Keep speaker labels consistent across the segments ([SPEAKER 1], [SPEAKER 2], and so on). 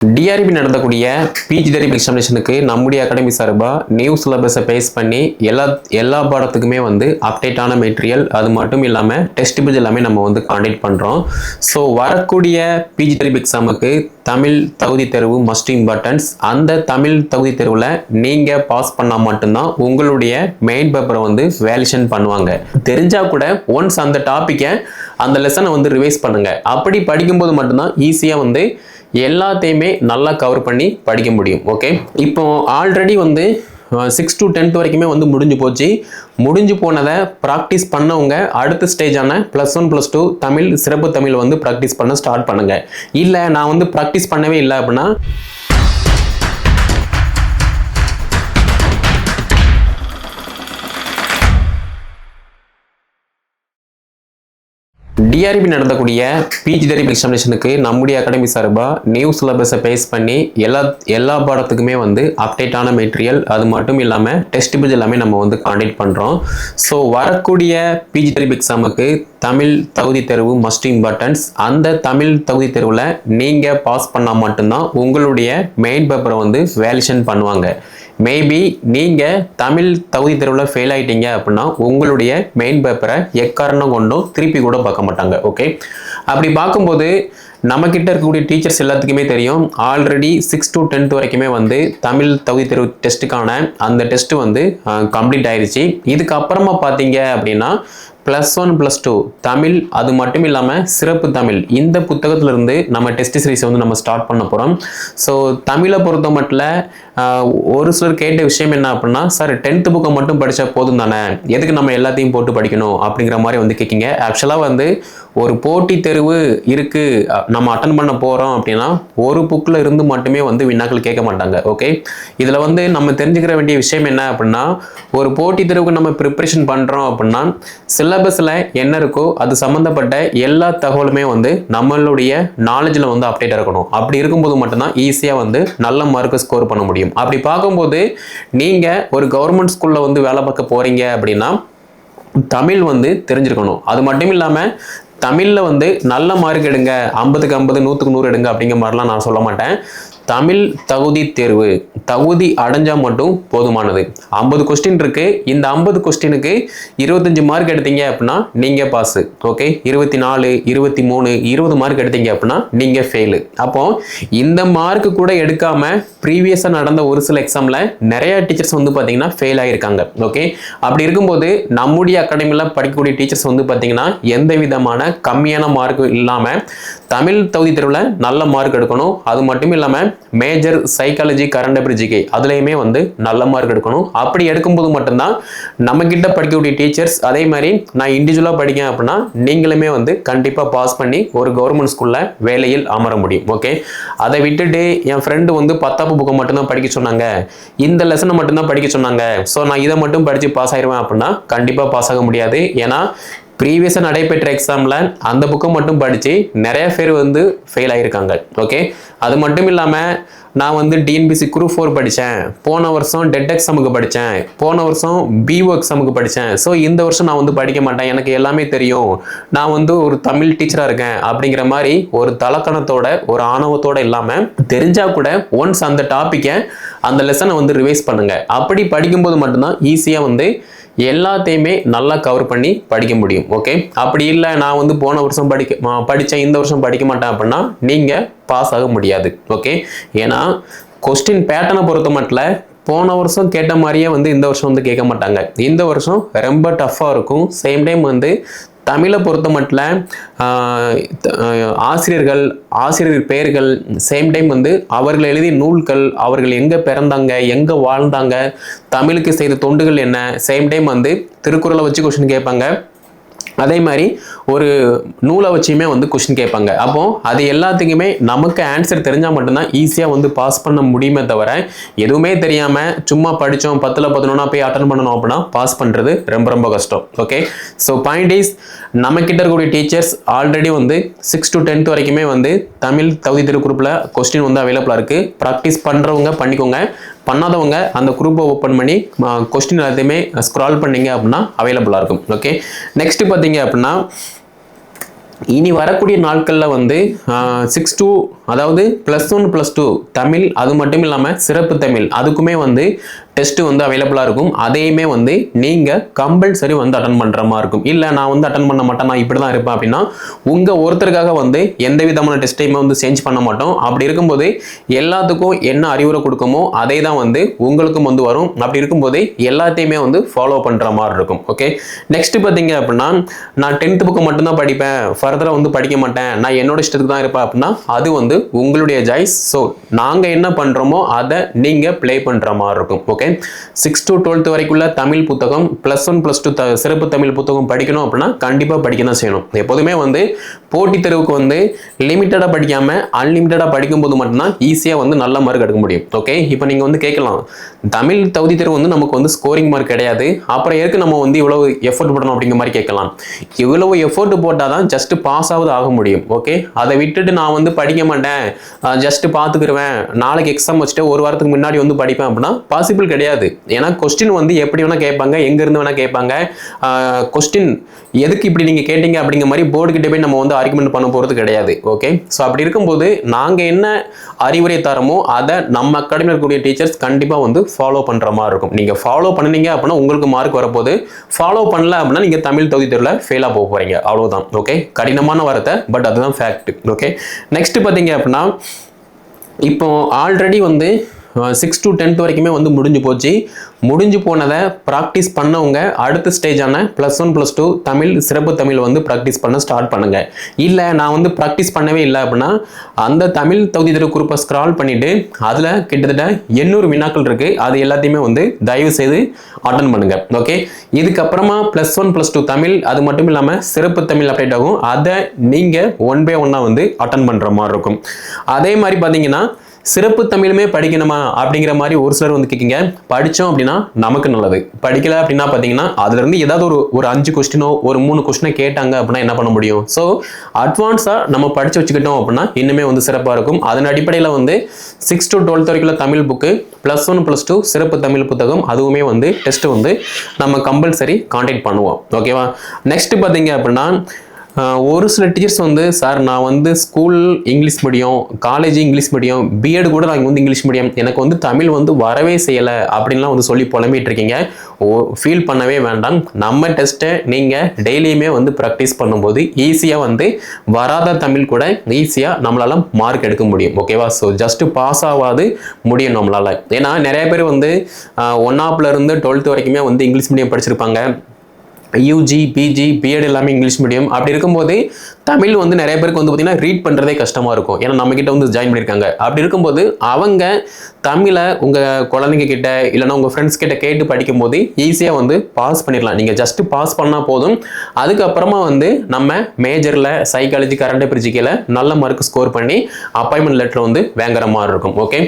[SPEAKER 1] TRP நடத்தக்கூடிய PG therapy எக்ஸாமினேஷனுக்கு நம்முடைய academy சார்பாக நியூ சிலபஸை பேஸ் பண்ணி எல்லா எல்லா பாடத்துக்குமே வந்து அப்டேட்டான மெட்டீரியல் அது மட்டும் இல்லாமல் டெஸ்ட் பேஜ் எல்லாமே நம்ம வந்து காண்டக்ட் பண்ணுறோம் ஸோ வரக்கூடிய பிஜி தெரபி எக்ஸாமுக்கு தமிழ் தகுதி தேர்வு மஸ்ட் இம்பார்ட்டன்ஸ் அந்த தமிழ் தகுதி தேர்வில் நீங்கள் பாஸ் பண்ணால் மட்டும்தான் உங்களுடைய மெயின் பேப்பரை வந்து வேலிஷன் பண்ணுவாங்க. தெரிஞ்சால் கூட ஒன்ஸ் அந்த டாப்பிக்கை அந்த லெசனை வந்து ரிவைஸ் பண்ணுங்கள் அப்படி படிக்கும்போது மட்டும்தான் ஈஸியாக வந்து எல்லாத்தையுமே நல்லா கவர் பண்ணி படிக்க முடியும் ஓகே இப்போ ஆல்ரெடி வந்து சிக்ஸ் டு டென்த் வரைக்குமே வந்து முடிஞ்சு போச்சு. முடிஞ்சு போனதை ப்ராக்டிஸ் பண்ணவங்க அடுத்த ஸ்டேஜான plus one plus two Tamil சிறப்பு தமிழ் வந்து ப்ராக்டிஸ் பண்ண ஸ்டார்ட் பண்ணுங்கள் இல்லை நான் வந்து ப்ராக்டிஸ் பண்ணவே இல்லை அப்படின்னா டிஆர்பி நடத்தக்கூடிய பிஜி தெரபி எக்ஸாமினேஷனுக்கு நம்முடைய அகாடமி சார்பாக நியூ சிலபஸை பேஸ் பண்ணி எல்லா எல்லா பாடத்துக்குமே வந்து அப்டேட்டான மெட்டீரியல் அது மட்டும் இல்லாமல் டெஸ்ட் பேஜ் எல்லாமே நம்ம வந்து காண்டக்ட் பண்ணுறோம் ஸோ வரக்கூடிய பிஜி தெரபி எக்ஸாமுக்கு தமிழ் தகுதி தேர்வு மஸ்ட் இம்பார்ட்டன்ஸ் அந்த தமிழ் தகுதி தேர்வில் நீங்கள் பாஸ் பண்ணால் மட்டும்தான் உங்களுடைய மெயின் பேப்பரை வந்து வேலிஷன் பண்ணுவாங்க. மேபி நீங்கள் தமிழ் தகுதி தேர்வில் ஃபெயில் ஆகிட்டீங்க அப்படின்னா உங்களுடைய மெயின் பேப்பரை எக்காரணம் கொண்டும் திருப்பி கூட பார்க்க மாட்டாங்க ஓகே அப்படி பார்க்கும்போது நம்மக்கிட்ட இருக்கக்கூடிய டீச்சர்ஸ் எல்லாத்துக்குமே தெரியும் ஆல்ரெடி சிக்ஸ் டு டென்த் வரைக்குமே வந்து தமிழ் தகுதி தேர்வு டெஸ்ட்டுக்கான அந்த டெஸ்ட் வந்து கம்ப்ளீட் ஆயிடுச்சு இதுக்கப்புறமா பார்த்தீங்க அப்படின்னா plus one plus two Tamil அது மட்டும் இல்லாமல் சிறப்பு தமிழ். இந்த புத்தகத்திலிருந்து நம்ம டெஸ்ட் சீரிஸை வந்து நம்ம ஸ்டார்ட் பண்ண போகிறோம் ஸோ தமிழை பொறுத்த மட்டும் ஒரு சிலர் கேட்ட விஷயம் என்ன அப்படின்னா சார் டென்த்து புக்கை மட்டும் படித்தா போதும் தானே? எதுக்கு நம்ம எல்லாத்தையும் போட்டு படிக்கணும்? அப்படிங்கிற மாதிரி வந்து கேட்கிங்க ஆக்சுவலாக வந்து ஒரு போட்டி தேர்வு இருக்குது நம்ம அட்டன் பண்ண போகிறோம் அப்படின்னா ஒரு புக்கில் இருந்து மட்டுமே வந்து வினாக்கள் கேட்க மாட்டாங்க. ஓகே இதில் வந்து நம்ம தெரிஞ்சுக்கிற வேண்டிய விஷயம் என்ன அப்படின்னா ஒரு போட்டி தேர்வுக்கு நம்ம ப்ரிப்பரேஷன் பண்ணுறோம் அப்படின்னா சில சிலபஸில் என்ன இருக்கோ அது சம்மந்தப்பட்ட எல்லா தகவலுமே வந்து நம்மளுடைய நாலேஜில் வந்து அப்டேட் இருக்கணும். அப்படி இருக்கும்போது மட்டும்தான் ஈஸியாக வந்து நல்ல மார்க்கு ஸ்கோர் பண்ண முடியும். அப்படி பார்க்கும்போது நீங்கள் ஒரு கவர்மெண்ட் ஸ்கூலில் வந்து வேலை பார்க்க போகிறீங்க அப்படின்னா தமிழ் வந்து தெரிஞ்சிருக்கணும். அது மட்டும் இல்லாமல் தமிழில் வந்து நல்ல மார்க் எடுங்க ஐம்பதுக்கு ஐம்பது நூற்றுக்கு நூறு எடுங்க அப்படிங்கிற மாதிரிலாம் நான் சொல்ல மாட்டேன். தமிழ் தகுதி தேர்வு. தகுதி அடைஞ்சால் மட்டும் போதுமானது. ஐம்பது கொஸ்டின் இருக்குது இந்த ஐம்பது கொஸ்டினுக்கு இருபத்தஞ்சி மார்க் எடுத்தீங்க அப்படின்னா நீங்கள் பாஸு ஓகே இருபத்தி நாலு இருபத்தி மூணு இருபது மார்க் எடுத்தீங்க அப்படின்னா நீங்கள் ஃபெயிலு அப்போ இந்த மார்க் கூட எடுக்காமல் ப்ரீவியஸாக நடந்த ஒரு சில எக்ஸாமில் நிறையா டீச்சர்ஸ் வந்து பார்த்தீங்கன்னா ஃபெயில் ஆகியிருக்காங்க ஓகே அப்படி இருக்கும்போது நம்முடைய அகாடமியில் படிக்கக்கூடிய டீச்சர்ஸ் வந்து பார்த்தீங்கன்னா எந்த விதமான கம்மியான மார்க் இல்லாமல் தமிழ் தகுதி தேர்வில் நல்ல மார்க் எடுக்கணும். அது மட்டும் இல்லாமல் major psychology current affair GK அதுலேயுமே வந்து நல்ல மார்க் எடுக்கணும். அப்படி எடுக்கும்போது மட்டும்தான் நம்மக்கிட்ட படிக்கக்கூடிய டீச்சர்ஸ் அதே மாதிரி நான் இண்டிவிஜுவலாக படிக்கேன் அப்படின்னா நீங்களுமே வந்து கண்டிப்பாக பாஸ் பண்ணி ஒரு கவர்மெண்ட் ஸ்கூலில் வேலையில் அமர முடியும். ஓகே அதை விட்டுட்டு என் ஃப்ரெண்டு வந்து பத்தாப்பு புக்கை மட்டும்தான் படிக்க சொன்னாங்க. இந்த லெசனை மட்டும்தான் படிக்க சொன்னாங்க. ஸோ நான் இதை மட்டும் படித்து பாஸ் ஆயிடுவேன் அப்படின்னா கண்டிப்பாக பாஸ் ஆக முடியாது. ஏன்னா ப்ரீவியஸாக நடைபெற்ற எக்ஸாமில் அந்த புக்கை மட்டும் படித்து நிறைய பேர் வந்து ஃபெயில் ஆகியிருக்காங்க ஓகே அது மட்டும் இல்லாமல் நான் வந்து டிஎன்பிசி குரூப் ஃபோர் படித்தேன் போன வருஷம் டெட் எக்ஸாமுக்கு படித்தேன் போன வருஷம் பிஓ எக்ஸாமுக்கு படித்தேன் ஸோ இந்த வருஷம் நான் வந்து படிக்க மாட்டேன். எனக்கு எல்லாமே தெரியும். நான் வந்து ஒரு தமிழ் டீச்சராக இருக்கேன் அப்படிங்கிற மாதிரி ஒரு தலக்கணத்தோட ஒரு ஆணவத்தோடு இல்லாமல் தெரிஞ்சால் கூட ஒன்ஸ் அந்த டாப்பிக்கை அந்த லெசனை வந்து ரிவைஸ் பண்ணுங்கள் அப்படி படிக்கும்போது மட்டும்தான் ஈஸியாக வந்து எல்லாத்தையுமே நல்லா கவர் பண்ணி படிக்க முடியும் ஓகே அப்படி இல்லை நான் வந்து போன வருஷம் படிக்க படித்தேன் இந்த வருஷம் படிக்க மாட்டேன் அப்படின்னா நீங்கள் பாஸ் ஆக முடியாது ஓகே ஏன்னா கொஸ்டின் பேட்டனை பொறுத்த மட்டும் போன வருஷம் கேட்ட மாதிரியே வந்து இந்த வருஷம் வந்து கேட்க மாட்டாங்க. இந்த வருஷம் ரொம்ப டஃப்பாக இருக்கும். சேம் டைம் வந்து தமிழை பொறுத்த மட்டும் ஆசிரியர்கள் ஆசிரியர் பெயர்கள் சேம் டைம் வந்து அவர்கள் எழுதிய நூல்கள் அவர்கள் எங்கே பிறந்தாங்க எங்கே வாழ்ந்தாங்க தமிழுக்கு செய்த தொண்டுகள் என்ன? சேம் டைம் வந்து திருக்குறளை வச்சு கொஸ்டின் கேட்பாங்க. அதே மாதிரி ஒரு நூலை வச்சுமே வந்து கொஸ்டின் கேட்பாங்க. அப்போ அது எல்லாத்துக்குமே நமக்கு ஆன்சர் தெரிஞ்சால் மட்டும்தான் ஈஸியாக வந்து பாஸ் பண்ண முடியுமே தவிர எதுவுமே தெரியாமல் சும்மா படித்தோம் பத்தில் பதினொன்னா போய் அட்டன் பண்ணணும் அப்படின்னா பாஸ் பண்ணுறது ரொம்ப ரொம்ப கஷ்டம். ஓகே ஸோ பாயிண்ட் இஸ் நம்மக்கிட்ட இருக்கக்கூடிய டீச்சர்ஸ் ஆல்ரெடி வந்து சிக்ஸ் டு டென்த் வரைக்குமே வந்து தமிழ் தகுதி திரு குரூப்பில் கொஸ்டின் வந்து அவைலபிளாக இருக்குது ப்ராக்டிஸ் பண்ணுறவங்க பண்ணிக்கோங்க. பண்ணாதவங்க அந்த குரூப்பை ஓப்பன் பண்ணி கொஸ்டின் எல்லாத்தையுமே ஸ்க்ரால் பண்ணீங்க அப்படின்னா அவைலபிளாக இருக்கும். ஓகே நெக்ஸ்ட் பார்த்தீங்க அப்படின்னா இனி வரக்கூடிய நாட்களில் வந்து சிக்ஸ் டு அதாவது plus one plus two Tamil அது மட்டும் இல்லாமல் சிறப்பு தமிழ். அதுக்குமே வந்து டெஸ்ட்டு வந்து அவைலபிளாக இருக்கும். அதையுமே வந்து நீங்கள் கம்பல்சரி வந்து அட்டன் பண்ணுற மாதிரி இருக்கும். இல்லை நான் வந்து அட்டன் பண்ண மாட்டேன் நான் இப்படி தான் இருப்பேன் அப்படின்னா உங்கள் ஒருத்தருக்காக வந்து எந்த விதமான டெஸ்ட்டையுமே வந்து சேஞ்ச் பண்ண மாட்டோம். அப்படி இருக்கும்போது எல்லாத்துக்கும் என்ன அறிவுரை கொடுக்குமோ அதே தான் வந்து உங்களுக்கும் வந்து வரும். அப்படி இருக்கும்போது எல்லாத்தையுமே வந்து ஃபாலோ பண்ணுற மாதிரி இருக்கும். ஓகே நெக்ஸ்ட் பார்த்தீங்க அப்படின்னா நான் டென்த்து புக்கு மட்டும்தான் படிப்பேன். ஃபர்தராக வந்து படிக்க மாட்டேன். நான் என்னோட இஷ்டத்துக்கு தான் இருப்பேன் அப்படின்னா அது வந்து உங்களுடைய ஜாய்ஸ். ஸோ நாங்கள் என்ன பண்ணுறோமோ அதை நீங்கள் ப்ளே பண்ணுற மாதிரி இருக்கும். ஓகே சிக்ஸ் டு டுவெல்த் வரைக்குள்ள தமிழ் புத்தகம் ப்ளஸ் ஒன் ப்ளஸ் டூ த சிறப்பு தமிழ் புத்தகம் படிக்கணும் அப்படின்னா கண்டிப்பாக படிக்க தான் செய்யணும். எப்போதுமே வந்து போட்டித் தேர்வுக்கு வந்து லிமிட்டடாக படிக்காமல் அன்லிமிட்டடாக படிக்கும்போது மட்டும்தான் ஈஸியாக வந்து நல்ல மார்க் எடுக்க முடியும். ஓகே இப்போ நீங்கள் வந்து கேட்கலாம். தமிழ் தகுதி தேர்வு வந்து நமக்கு வந்து ஸ்கோரிங் மார்க் கிடையாது. அப்புறம் எதுக்கு நம்ம வந்து இவ்வளவு எஃபோர்ட் போடணும் அப்படிங்கிற மாதிரி கேட்கலாம். இவ்வளவு எஃபோர்ட் போட்டால் தான் ஜஸ்ட் பாஸ் ஆகுது ஆக முடியும். ஓகே அதை விட்டுட்டு நான் வந்து படிக்க மாட்டேன். ஜஸ்ட் பார்த்துக்கிருவேன் நாளைக்கு எக்ஸாம் வச்சுட்டு ஒரு வாரத்துக்கு முன்னாடி வந்து படிப்பேன் அப்படின்னா பாசிபிள் கிடையாது. ஏன்னா கொஸ்டின் வந்து எப்படி வேணால் கேட்பாங்க எங்கேருந்து வேணால் கேட்பாங்க. கொஸ்டின் எதுக்கு இப்படி நீங்கள் கேட்டீங்க அப்படிங்கிற மாதிரி போர்டு கிட்ட போய் நம்ம வந்து ஆர்குமெண்ட் பண்ண போகிறது கிடையாது. ஓகே ஸோ அப்படி இருக்கும்போது நாங்கள் என்ன அறிவுரை தரமோ அதை நம்ம அகாடமியில் இருக்கக்கூடிய டீச்சர்ஸ் கண்டிப்பாக வந்து ஃபாலோ பண்ணுற மாதிரி இருக்கும். நீங்கள் ஃபாலோ பண்ணீங்க அப்படின்னா உங்களுக்கு மார்க் வரப்போகுது. ஃபாலோ பண்ணல அப்படின்னா நீங்கள் தமிழ் தொகுதி தேர்வில் ஃபெயிலாக போக போகிறீங்க அவ்வளோதான் ஓகே கடினமான வார்த்தை பட் அதுதான் ஃபேக்ட் ஓகே நெக்ஸ்ட் பார்த்தீங்க அப்படின்னா இப்போ ஆல்ரெடி வந்து சிக்ஸ் டு டென்த் வரைக்குமே வந்து முடிஞ்சு போச்சு. முடிஞ்சு போனதை ப்ராக்டிஸ் பண்ணவங்க அடுத்த ஸ்டேஜான plus one plus two Tamil சிறப்பு தமிழ் வந்து ப்ராக்டிஸ் பண்ண ஸ்டார்ட் பண்ணுங்கள் இல்லை நான் வந்து ப்ராக்டிஸ் பண்ணவே இல்லை அப்படின்னா அந்த தமிழ் தகுதி தேர்வு குரூப்பை ஸ்க்ரால் பண்ணிவிட்டு அதில் கிட்டத்தட்ட எண்ணூறு வினாக்கள் இருக்குது அது எல்லாத்தையுமே வந்து தயவு செய்து அட்டன் பண்ணுங்கள் ஓகே இதுக்கப்புறமா plus one plus two Tamil அது மட்டும் இல்லாமல் சிறப்பு தமிழ் அப்டேட் ஆகும். அதை நீங்கள் ஒன் பை ஒன்னாக வந்து அட்டன் பண்ணுற மாதிரி இருக்கும். அதே மாதிரி பார்த்தீங்கன்னா சிறப்பு தமிழுமே படிக்கணுமா அப்படிங்கிற மாதிரி ஒரு சிலர் வந்து கேட்குங்க படித்தோம் அப்படின்னா நமக்கு நல்லது. படிக்கல அப்படின்னா பார்த்தீங்கன்னா அதுலேருந்து ஏதாவது ஒரு ஒரு அஞ்சு கொஸ்டினோ ஒரு மூணு கொஸ்டினோ கேட்டாங்க அப்படின்னா என்ன பண்ண முடியும்? ஸோ அட்வான்ஸாக நம்ம படித்து வச்சுக்கிட்டோம் அப்படின்னா இன்னுமே வந்து சிறப்பாக இருக்கும். அதன் அடிப்படையில் வந்து சிக்ஸ் டு டுவெல்த் வரைக்கும் Tamil book plus one plus two சிறப்பு தமிழ் புத்தகம் அதுவுமே வந்து டெஸ்ட் வந்து நம்ம கம்பல்சரி கான்டெக்ட் பண்ணுவோம். ஓகேவா நெக்ஸ்ட் பார்த்தீங்க அப்படின்னா ஒரு சில டீச்சர்ஸ் வந்து சார் நான் வந்து school English medium college English medium BEd கூட நான் வந்து இங்கிலீஷ் மீடியம் எனக்கு வந்து தமிழ் வந்து வரவே செய்யலை அப்படின்லாம் வந்து சொல்லி புலம்பிகிட்டு இருக்கீங்க. ஓ ஃபீல் பண்ணவே வேண்டாம். நம்ம டெஸ்ட்டை நீங்கள் டெய்லியுமே வந்து ப்ராக்டிஸ் பண்ணும்போது ஈஸியாக வந்து வராத தமிழ் கூட ஈஸியாக நம்மளால் மார்க் எடுக்க முடியும். ஓகேவா ஸோ ஜஸ்ட்டு பாஸ் ஆகாது முடியும் நம்மளால். ஏன்னா நிறைய பேர் வந்து ஒன் இருந்து டுவெல்த் வரைக்குமே வந்து இங்கிலீஷ் மீடியம் படிச்சிருப்பாங்க. யூஜி பிஜி பிஎட் எல்லாமே இங்கிலீஷ் மீடியம் அப்படி இருக்கும்போது தமிழ் வந்து நிறைய பேருக்கு வந்து பார்த்தீங்கன்னா ரீட் பண்ணுறதே கஷ்டமாக இருக்கும். ஏன்னா நம்மக்கிட்ட வந்து ஜாயின் பண்ணியிருக்காங்க. அப்படி இருக்கும்போது அவங்க தமிழை உங்கள் குழந்தைங்க கிட்ட இல்லைன்னா உங்கள் ஃப்ரெண்ட்ஸ் கிட்ட கேட்டு படிக்கும்போது ஈஸியாக வந்து பாஸ் பண்ணிடலாம். நீங்கள் ஜஸ்ட்டு பாஸ் பண்ணால் போதும். அதுக்கப்புறமா வந்து நம்ம மேஜரில் சைக்காலஜி கரண்ட் பிரிஜிக்கையில் நல்ல மார்க் ஸ்கோர் பண்ணி அப்பாயின்மெண்ட் லெட்டர் வந்து வாங்குற மாதிரி இருக்கும். ஓகே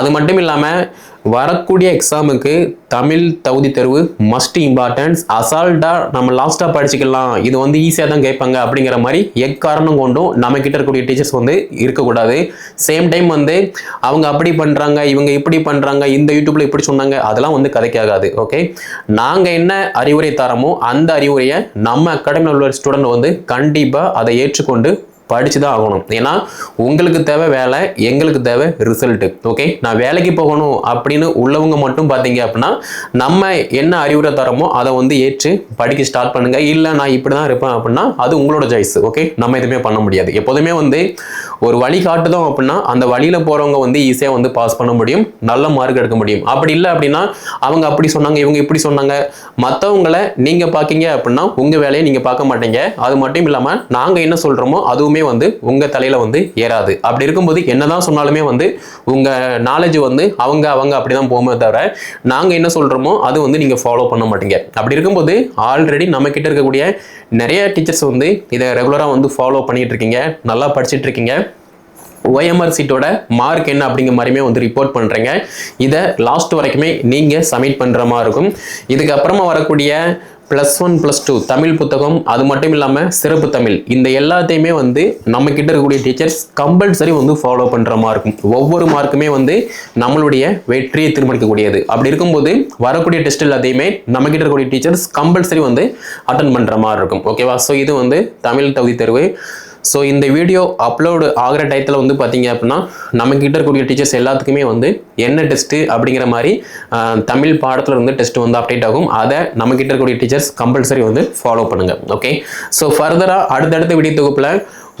[SPEAKER 1] அது மட்டும் இல்லாமல் வரக்கூடிய எக்ஸாமுக்கு தமிழ் தகுதி தேர்வு மஸ்ட் இம்பார்ட்டன்ஸ் அசால்ட்டாக நம்ம லாஸ்ட்டாக படிச்சுக்கலாம். இது வந்து ஈஸியாக தான் கேட்பாங்க அப்படிங்கிற மாதிரி எக்காரணம் கொண்டும் நம்ம கிட்ட இருக்கக்கூடிய டீச்சர்ஸ் வந்து இருக்கக்கூடாது. சேம் டைம் வந்து அவங்க அப்படி பண்ணுறாங்க இவங்க இப்படி பண்ணுறாங்க இந்த யூடியூப்பில் இப்படி சொன்னாங்க அதெல்லாம் வந்து கதைக்காகாது ஓகே நாங்கள் என்ன அறிவுரை தரமோ அந்த அறிவுரையை நம்ம அகாடமியில் உள்ள ஸ்டூடெண்ட் வந்து கண்டிப்பாக அதை ஏற்றுக்கொண்டு படித்து தான் ஆகணும். ஏன்னா உங்களுக்கு தேவை வேலை எங்களுக்கு தேவை ரிசல்ட்டு ஓகே நான் வேலைக்கு போகணும் அப்படின்னு உள்ளவங்க மட்டும் பார்த்தீங்க அப்படின்னா நம்ம என்ன அறிவுரை தரமோ அதை வந்து ஏற்று படிக்க ஸ்டார்ட் பண்ணுங்கள் இல்லை நான் இப்படி தான் இருப்பேன் அப்படின்னா அது உங்களோட சாய்ஸ் ஓகே நம்ம எதுவுமே பண்ண முடியாது. எப்போதுமே வந்து ஒரு வழி காட்டுதோம் அப்படின்னா அந்த வழியில் போகிறவங்க வந்து ஈஸியாக வந்து பாஸ் பண்ண முடியும். நல்ல மார்க் எடுக்க முடியும். அப்படி இல்லை அப்படின்னா அவங்க அப்படி சொன்னாங்க இவங்க இப்படி சொன்னாங்க. மற்றவங்களை நீங்கள் பார்க்கீங்க அப்படின்னா உங்கள் வேலையை நீங்கள் பார்க்க மாட்டீங்க. அது மட்டும் இல்லாமல் நாங்கள் என்ன சொல்கிறோமோ அதுவுமே வந்து உங்கள் தலையில் வந்து ஏறாது. அப்படி இருக்கும்போது என்னதான் சொன்னாலுமே வந்து உங்கள் நாலேஜ் வந்து அவங்க அவங்க அப்படி தான் போகுமே தவிர நாங்கள் என்ன சொல்கிறோமோ அது வந்து நீங்கள் ஃபாலோ பண்ண மாட்டீங்க. அப்படி இருக்கும்போது ஆல்ரெடி நம்ம கிட்ட இருக்கக்கூடிய நிறைய டீச்சர்ஸ் வந்து இதை ரெகுலராக வந்து ஃபாலோ பண்ணிகிட்டு இருக்கீங்க. நல்லா படிச்சுட்டு இருக்கீங்க. OMR சீட்டோட மார்க் என்ன அப்படிங்கிற மாதிரியுமே வந்து ரிப்போர்ட் பண்ணுறீங்க இதை லாஸ்ட் வரைக்குமே நீங்கள் சப்மிட் பண்ணுற மாதிரி இருக்கும். இதுக்கப்புறமா வரக்கூடிய plus one plus two Tamil புத்தகம் அது மட்டும் இல்லாமல் சிறப்பு தமிழ். இந்த எல்லாத்தையுமே வந்து நம்ம கிட்ட இருக்கக்கூடிய டீச்சர்ஸ் கம்பல்சரி வந்து ஃபாலோ பண்ணுற மாதிரி இருக்கும். ஒவ்வொரு மார்க்குமே வந்து நம்மளுடைய வெற்றியை தீர்மானிக்கக்கூடியது அப்படி இருக்கும்போது வரக்கூடிய டெஸ்ட் எல்லாத்தையுமே நம்ம கிட்ட இருக்கக்கூடிய டீச்சர்ஸ் கம்பல்சரி வந்து அட்டன் பண்ணுற மாதிரி இருக்கும். ஓகேவா ஸோ இது வந்து தமிழ் தகுதி தேர்வு. ஸோ இந்த வீடியோ அப்லோடு ஆகிற டயத்தில் வந்து பார்த்தீங்க அப்படின்னா நம்மக்கிட்ட இருக்கக்கூடிய டீச்சர்ஸ் எல்லாத்துக்குமே வந்து என்ன டெஸ்ட்டு அப்படிங்கிற மாதிரி தமிழ் பாடத்தில் இருந்து டெஸ்ட் வந்து அப்டேட் ஆகும். அதை நம்மக்கிட்ட இருக்கக்கூடிய டீச்சர்ஸ் கம்பல்சரி வந்து ஃபாலோ பண்ணுங்கள் ஓகே ஸோ ஃபர்தராக அடுத்தடுத்த வீடியோ தொகுப்பில்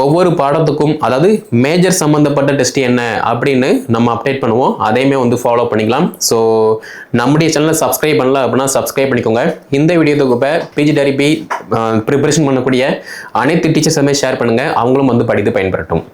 [SPEAKER 1] ஒவ்வொரு பாடத்துக்கும் அதாவது மேஜர் சம்மந்தப்பட்ட டெஸ்ட் என்ன அப்படின்னு நம்ம அப்டேட் பண்ணுவோம். அதையுமே வந்து ஃபாலோ பண்ணிக்கலாம். ஸோ நம்முடைய சேனலை சப்ஸ்கிரைப் பண்ணல அப்படின்னா சப்ஸ்கிரைப் பண்ணிக்கோங்க. இந்த வீடியோ தொகுப்பை பிஜி டரிபி ப்ரிப்பரேஷன் பண்ணக்கூடிய அனைத்து டீச்சர்ஸுமே ஷேர் பண்ணுங்கள் அவங்களும் வந்து படித்து பயன்பெறட்டும்.